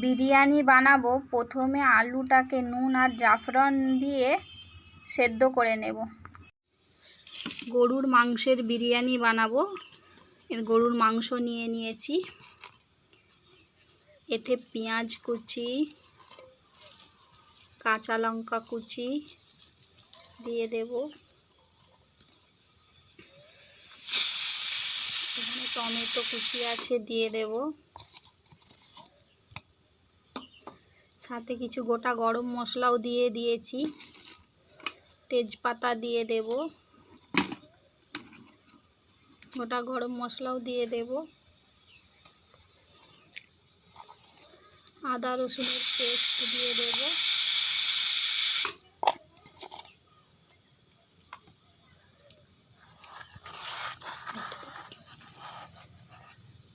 বিরিয়ানি বানাবো, প্রথমে আলুটাকে নুন আর জাফরান দিয়ে সেদ্ধ করে নেব। গরুর মাংসের বিরিয়ানি বানাবো। এর গরুর মাংস নিয়ে নিয়েছি। এতে পেঁয়াজ কুচি, কাঁচা লঙ্কা কুচি দিয়ে দেব। টমেটো কুচি আছে, দিয়ে দেব। সাথে কিছু গোটা গরম মশলাও দিয়ে দিয়েছি। তেজপাতা দিয়ে দেব। গোটা গরম মশলাও দিয়ে দেব। আদা রসুনের পেস্ট দিয়ে দেব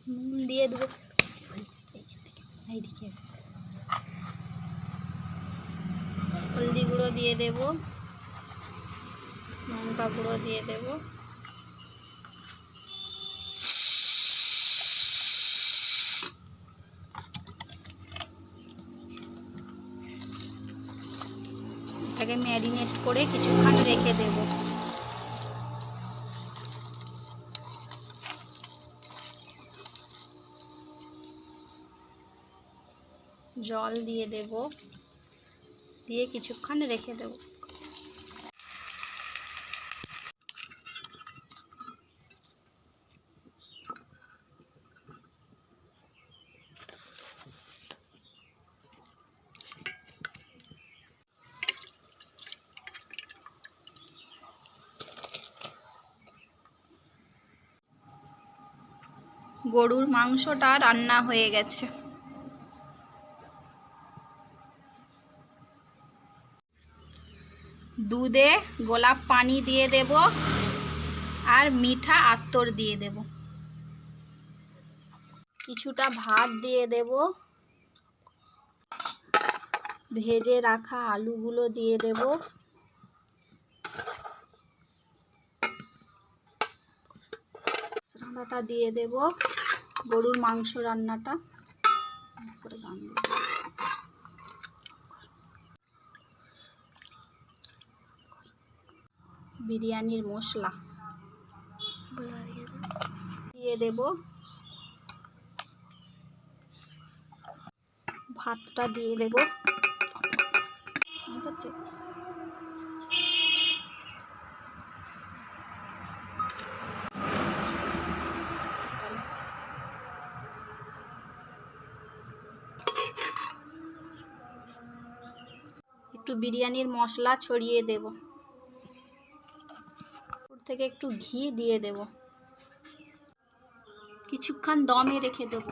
নুন দিয়ে দেবো। হলদি গুঁড়ো দিয়ে দেব। লঙ্কা গুঁড়ো দিয়ে দেব। এটাকে ম্যারিনেট করে কিছুক্ষণ রেখে দেব। জল দিয়ে দেব। দিয়ে কিছুক্ষণ রেখে দেব। গরুর মাংসটা রান্না হয়ে গেছে। দুধে গোলাপ পানি দিয়ে দেব আর মিঠা আতর দিয়ে দেব। কিছুটা ভাত দিয়ে দেব। ভেজে রাখা আলুগুলো দিয়ে দেব। রান্নাটা দিয়ে দেব। গরুর মাংস রান্নাটা। গান দেব। বিরিয়ানির মশলা। দিয়ে দেব। ভাতটা দিয়ে দেব? একটু বিরিয়ানির মশলা ছড়িয়ে দেব। থেকে একটু ঘি দিয়ে দেব। কিছুক্ষণ দমে রেখে দেব।